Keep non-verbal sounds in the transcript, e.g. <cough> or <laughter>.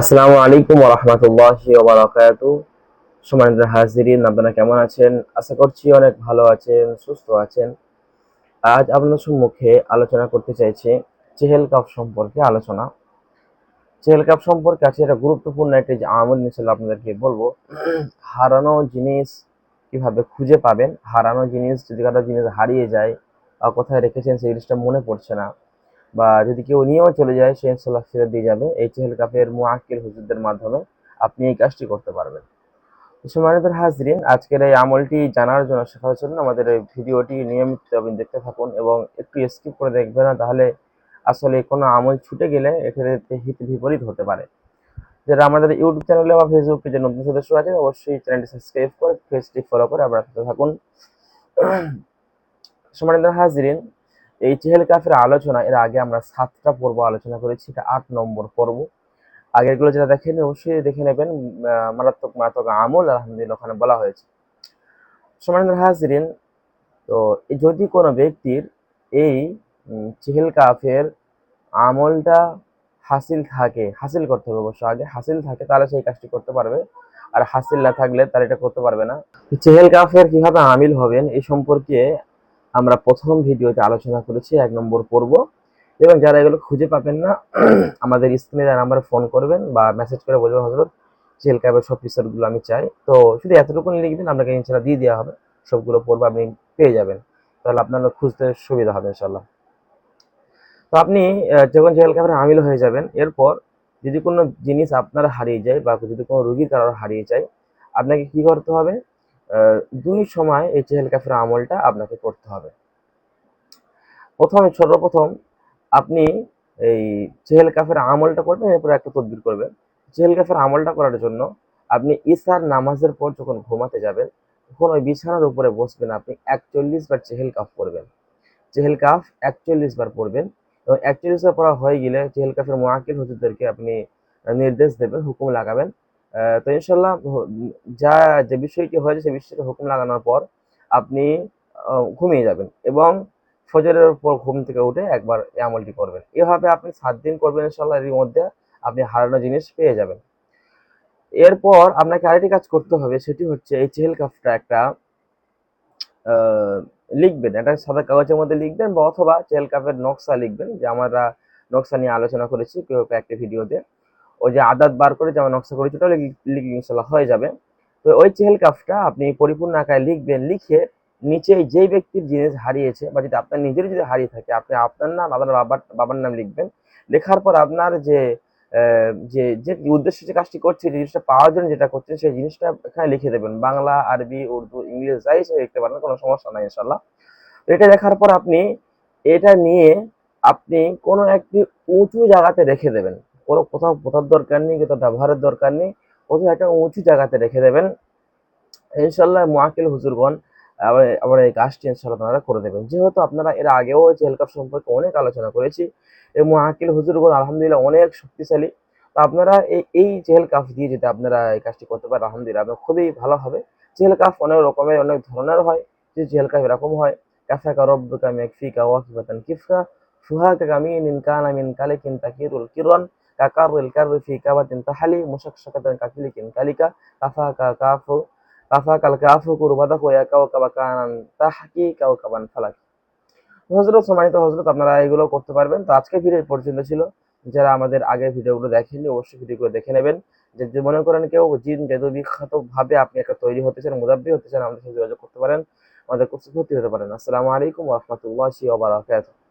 আসসালামু আলাইকুম রহমতুল্লাহি ওবারাকাত সম্মানিত হাজিরিন, আপনারা কেমন আছেন? আশা করছি অনেক ভালো আছেন, সুস্থ আছেন। আজ আপনাদের সম্মুখে আলোচনা করতে চাইছি চেহেল কাপ সম্পর্কে আলোচনা। চেহেল কাপ সম্পর্কে আছে এটা গুরুত্বপূর্ণ একটি আমল ইনশাল্লাহ আপনাদেরকে বলব। হারানো জিনিস কীভাবে খুঁজে পাবেন? হারানো জিনিস যদি কারও জিনিস হারিয়ে যায় বা কোথায় রেখেছেন, সেই জিনিসটা মনে পড়ছে না। বা যদি কেউ নিয়েও চলে যায়, সে ইনশাল্লাহ ফেরত দিয়ে যাবে। এই চেহেল কাপের মুআক্কিল হুজুরদের মাধ্যমে আপনি এই কাজটি করতে পারবেন। সম্মানিত হাজরিন, আজকের এই আমলটি জানার জন্য শেখার জন্য আমাদের এই ভিডিওটি নিয়মিত আপনি দেখতে থাকুন এবং একটু স্কিপ করে দেখবেন না, তাহলে আসলে কোনো আমল ছুটে গেলে এক্ষেত্রে হিত বিপরীত হতে পারে। যারা আমাদের ইউটিউব চ্যানেলে বা ফেসবুক পেজে নতুন সদস্য আছে অবশ্যই চ্যানেলটি সাবস্ক্রাইব করে পেজটি ফলো করে আপনারা থাকুন। সম্মানিত হাজরিন এই চেহেল কাফের আলোচনা, এর আগে আমরা সাতটা পর্ব আলোচনা করেছি, এটা আট নম্বর পর্ব। আগেরগুলো যেটা দেখেন অবশ্যই দেখে নেবেন মারাত্মক মারাত্মক আমল, আলহামদুলিল্লাহ, ওখানে বলা হয়েছে। সম্মানিত হাজরিন, তো যদি কোনো ব্যক্তির এই চেহেল কাফের আমলটা হাসিল থাকে, হাসিল করতে হবে অবশ্য আগে, হাসিল থাকে, তাহলে সেই কাজটি করতে পারবে। আর হাসিল না থাকলে তার এটা করতে পারবে না। চেহেল কাফের কীভাবে আমিল হবেন এই সম্পর্কে আমরা প্রথম ভিডিওতে আলোচনা করেছি এক নম্বর পর্ব। এবং যারা এগুলো খুঁজে পাবেন না, <clears throat> আমাদের স্ক্রিনে যারা নাম্বারে ফোন করবেন বা মেসেজ করে বলবেন হজরত চেহেল ক্যাবের সব ফিচারগুলো আমি চাই। তো শুধু এতটুকু লিখবেন, আপনাকে ইনশাল্লাহ দিয়ে দেওয়া হবে। সবগুলো পর্ব আপনি পেয়ে যাবেন। তাহলে আপনার খুঁজতে সুবিধা হবে ইনশাল্লাহ তো আপনি যখন জেল কাপড়ে আমিল হয়ে যাবেন, এরপর যদি কোনো জিনিস আপনার হারিয়ে যায় বা যদি কোনো রুগীর কারোর হারিয়ে যায়, আপনাকে কি করতে হবে? দুই সময় এই চেহেল কাফের আমলটা আপনাকে করতে হবে। প্রথমে, সর্বপ্রথম আপনি এই চেহেল কাফের আমলটা করবেন, এরপর একটা তদবির করবেন। চেহেল কাফের আমলটা করার জন্য আপনি ইসার নামাজের পর যখন ঘুমাতে যাবেন, তখন ওই বিছানার উপরে বসবেন আপনি একচল্লিশ বার চেহেল কাফ করবেন চেহেল কাফ একচল্লিশ বার পড়বেন এবং একচল্লিশ বার পড়া হয়ে গেলে চেহেল কাফের মোয়াকিল হুজুরদেরকে আপনি নির্দেশ দেবেন, হুকুম লাগাবেন তো ইনশাল্লাহ যা, যে বিষয়টি হয়েছে সেই বিষয়টি হুকুম লাগানোর পর আপনি ঘুমিয়ে যাবেন এবং ফজরের পর ঘুম থেকে উঠে একবার এই আমলটি করবেন। এভাবে আপনি সাত দিন করবেন ইনশাল্লাহ এর মধ্যে আপনি হারানো জিনিস পেয়ে যাবেন। এরপর আপনাকে আরেকটি কাজ করতে হবে, সেটি হচ্ছে এই চেহেল কাফটা একটা লিখবেন, একটা সাদা কাগজের মধ্যে লিখবেন বা অথবা চেহেল কাপের নকশা লিখবেন, যে আমরা নকশা নিয়ে আলোচনা করেছি কেউ কেউ একটা ভিডিওতে। ওই যে আদাত বার করে যেমন নকশা করেছি, ওটা লিখে ইনশাল্লাহ হয়ে যাবে। তো ওই চেহেল কাপটা আপনি পরিপূর্ণ আকারে লিখবেন, লিখে নিচে যেই ব্যক্তির জিনিস হারিয়েছে বা যদি আপনার নিজের যদি হারিয়ে থাকে, আপনি আপনার নাম, আপনার বাবার বাবার নাম লিখবেন। লেখার পর আপনার যে যে যে উদ্দেশ্য যে কাজটি করছে, যে জিনিসটা পাওয়ার জন্য যেটা করছেন, সেই জিনিসটা এখানে লিখে দেবেন। বাংলা, আরবি, উর্দু ইংলিশ যাই হিসেবে লিখতে পারেন, কোনো সমস্যা নাই ইনশাল্লাহ তো এটা লেখার পর আপনি এটা নিয়ে আপনি কোনো একটি উঁচু জায়গাতে রেখে দেবেন। কোনো কোথাও পোতার দরকার নেই, কোথাও ব্যবহারের দরকার নেই, কোথাও একটা উঁচু জায়গাতে রেখে দেবেন। ইনশাল্লাহ মুআকিল হুজুরগণ, আবার আবার এই কাজটি ইনশাল্লাহ আপনারা করে দেবেন। যেহেতু আপনারা এর আগেও এই চেহেল কাপ সম্পর্কে অনেক আলোচনা করেছি এই মুআকিল হুজুরগণ আলহামদুলিল্লাহ অনেক শক্তিশালী। তো আপনারা এই এই চেহেল কাফ দিয়ে যদি আপনারা এই কাজটি করতে পারেন, আলহামদুলিল্লাহ আপনার খুবই ভালো হবে। চেহেল কাফ অনেক রকমের, অনেক ধরনের হয়। যে চেহেল কাফ এরকম হয়, কাফাকা রব্বুকা মেকফিকা ওয়াকিফাতান কিফকা ফুহাকা কামিনিন কানা মিন কালিকিন তাকিরুল কিরন কাকারুল কাররি ফি কাবাতিন তাহালি মুশাকশাকাতান কাকিলিকিন কালিকা কাফাকা কাফু কাফাকাল কাফু কুরবাদাহু ইয়া কাওকাবা কানান তাহকি কাওকাবান ফালাক হজরত সম্মানিত হজরত আপনারা এগুলো করতে পারবেন তো আজকে ভিডিও পর্যন্ত ছিল যারা আমাদের আগের ভিডিওগুলো দেখেননি অবশ্যই ভিডিওগুলো দেখে নেবেন যে মনে করেন কেউ জিন জাদু বিখ্যাত ভাবে আপনি একটা তৈরি হতে চান মুদাব্বি হতে চান আমাদের সাথে যোগাযোগ করতে পারেন আমাদের কোর্সে ভর্তি হতে পারেন আসসালামু আলাইকুম ওয়া রাহমাতুল্লাহি ওয়া বারাকাতুহু